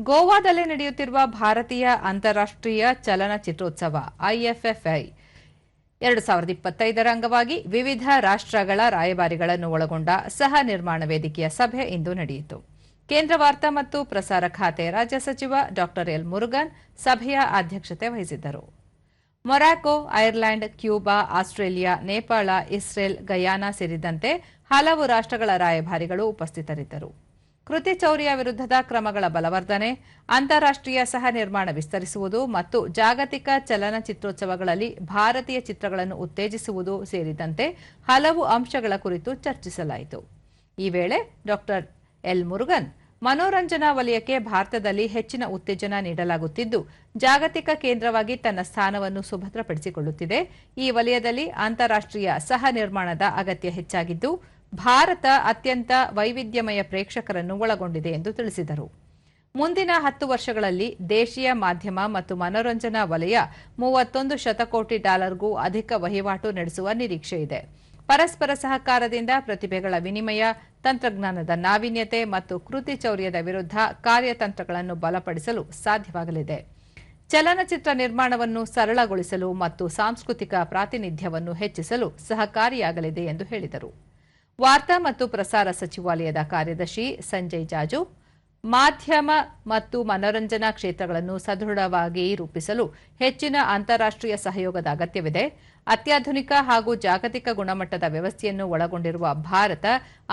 ಗೋವಾದಲ್ಲಿ ನಡೆಯುತ್ತಿರುವ ಭಾರತೀಯ ಅಂತಾರಾಷ್ಟ್ರೀಯ ಚಲನಚಿತ್ರೋತ್ಸವ, ಐಎಫ್ಎಫ್ಐ. ಎರಡು ಸಾವಿರದ ಇಪ್ಪತ್ತೈದರ ಅಂಗವಾಗಿ ವಿವಿಧ ರಾಷ್ಟ್ರಗಳ ರಾಯಭಾರಿಗಳನ್ನು ಒಳಗೊಂಡ ಸಹ ನಿರ್ಮಾಣ ವೇದಿಕೆಯ ಸಭೆ ಇಂದು ನಡೆಯಿತು. ಕೇಂದ್ರ ವಾರ್ತಾ ಮತ್ತು ಪ್ರಸಾರ ಖಾತೆ ರಾಜ್ಯ ಸಚಿವ ಡಾ. ಎಲ್. ಮುರುಗನ್ ಸಭೆಯ ಅಧ್ಯಕ್ಷತೆ ವಹಿಸಿದ್ದರು. Morocco Ireland, Cuba, Australia, Nepal, Israel, Guyana ಸೇರಿದಂತೆ ಹಲವು ರಾಷ್ಟ್ರಗಳ ರಾಯಭಾರಿಗಳು ಉಪಸ್ಥಿತರಿದ್ದರು. ಕೃತಿ ಚೌರ್ಯ ವಿರುದ್ಧದ ಕ್ರಮಗಳ ಬಲವರ್ಧನೆ, ಅಂತಾರಾಷ್ಟ್ರೀಯ ಸಹ ನಿರ್ಮಾಣ ವಿಸ್ತರಿಸುವುದು ಮತ್ತು ಜಾಗತಿಕ ಚಲನಚಿತ್ರೋತ್ಸವಗಳಲ್ಲಿ ಭಾರತೀಯ ಚಿತ್ರಗಳನ್ನು ಉತ್ತೇಜಿಸುವುದು ಸೇರಿದಂತೆ ಹಲವು ಅಂಶಗಳ ಕುರಿತು ಚರ್ಚಿಸಲಾಯಿತು. ಈ ವೇಳೆ ಡಾಕ್ಟರ್ ಎಲ್. ಮುರುಗನ್, ಮನೋರಂಜನಾ ವಲಯಕ್ಕೆ ಭಾರತದಲ್ಲಿ ಹೆಚ್ಚಿನ ಉತ್ತೇಜನ ನೀಡಲಾಗುತ್ತಿದ್ದು, ಜಾಗತಿಕ ಕೇಂದ್ರವಾಗಿ ತನ್ನ ಸ್ಥಾನವನ್ನು ಸುಭದ್ರಪಡಿಸಿಕೊಳ್ಳುತ್ತಿದೆ. ಈ ವಲಯದಲ್ಲಿ ಅಂತಾರಾಷ್ಟ್ರೀಯ ಸಹ ನಿರ್ಮಾಣದ ಅಗತ್ಯ ಹೆಚ್ಚಾಗಿದ್ದು ಭಾರತ ಅತ್ಯಂತ ವೈವಿಧ್ಯಮಯ ಪ್ರೇಕ್ಷಕರನ್ನು ಒಳಗೊಂಡಿದೆ ಎಂದು ತಿಳಿಸಿದರು. ಮುಂದಿನ ಹತ್ತು ವರ್ಷಗಳಲ್ಲಿ ದೇಶೀಯ ಮಾಧ್ಯಮ ಮತ್ತು ಮನೋರಂಜನಾ ವಲಯ ಮೂವತ್ತೊಂದು ಶತಕೋಟಿ ಡಾಲರ್ಗೂ ಅಧಿಕ ವಹಿವಾಟು ನಡೆಸುವ ನಿರೀಕ್ಷೆ ಇದೆ. ಪರಸ್ಪರ ಸಹಕಾರದಿಂದ ಪ್ರತಿಭೆಗಳ ವಿನಿಮಯ, ತಂತ್ರಜ್ಞಾನದ ನಾವೀನ್ಯತೆ ಮತ್ತು ಕೃತಿ ಚೌರ್ಯದ ವಿರುದ್ಧ ಕಾರ್ಯತಂತ್ರಗಳನ್ನು ಬಲಪಡಿಸಲು ಸಾಧ್ಯವಾಗಲಿದೆ. ಚಲನಚಿತ್ರ ನಿರ್ಮಾಣವನ್ನು ಸರಳಗೊಳಿಸಲು ಮತ್ತು ಸಾಂಸ್ಕೃತಿಕ ಪ್ರಾತಿನಿಧ್ಯವನ್ನು ಹೆಚ್ಚಿಸಲು ಸಹಕಾರಿಯಾಗಲಿದೆ ಎಂದು ಹೇಳಿದರು. ವಾರ್ತಾ ಮತ್ತು ಪ್ರಸಾರ ಸಚಿವಾಲಯದ ಕಾರ್ಯದರ್ಶಿ ಸಂಜಯ್ ಜಾಜು, ಮಾಧ್ಯಮ ಮತ್ತು ಮನೋರಂಜನಾ ಕ್ಷೇತ್ರಗಳನ್ನು ಸದೃಢವಾಗಿ ರೂಪಿಸಲು ಹೆಚ್ಚಿನ ಅಂತಾರಾಷ್ಟೀಯ ಸಹಯೋಗದ ಅಗತ್ಯವಿದೆ. ಅತ್ಯಾಧುನಿಕ ಹಾಗೂ ಜಾಗತಿಕ ಗುಣಮಟ್ಟದ ವ್ಯವಸ್ಥೆಯನ್ನು ಒಳಗೊಂಡಿರುವ ಭಾರತ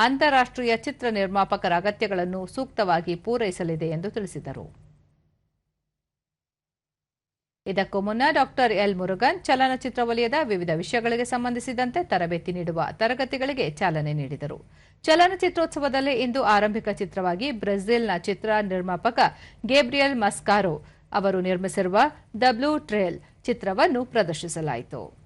ಅಂತಾರಾಷ್ಟೀಯ ಚಿತ್ರ ನಿರ್ಮಾಪಕರ ಅಗತ್ಯಗಳನ್ನು ಸೂಕ್ತವಾಗಿ ಪೂರೈಸಲಿದೆ ಎಂದು ತಿಳಿಸಿದರು. ಇದಕ್ಕೂ ಮುನ್ನ ಡಾಕ್ಟರ್ ಎಲ್ ಮುರುಗನ್ ಚಲನಚಿತ್ರ ವಲಯದ ವಿವಿಧ ವಿಷಯಗಳಿಗೆ ಸಂಬಂಧಿಸಿದಂತೆ ತರಬೇತಿ ನೀಡುವ ತರಗತಿಗಳಿಗೆ ಚಾಲನೆ ನೀಡಿದರು. ಚಲನಚಿತ್ರೋತ್ಸವದಲ್ಲಿ ಇಂದು ಆರಂಭಿಕ ಚಿತ್ರವಾಗಿ ಬ್ರೆಜಿಲ್ನ ಚಿತ್ರ ನಿರ್ಮಾಪಕ ಗೇಬ್ರಿಯಲ್ ಮಸ್ಕಾರೋ ಅವರು ನಿರ್ಮಿಸಿರುವ ಡಬ್ಲ್ಯೂ ಬ್ಲೂ ಟ್ರೇಲ್ ಚಿತ್ರವನ್ನು ಪ್ರದರ್ಶಿಸಲಾಯಿತು.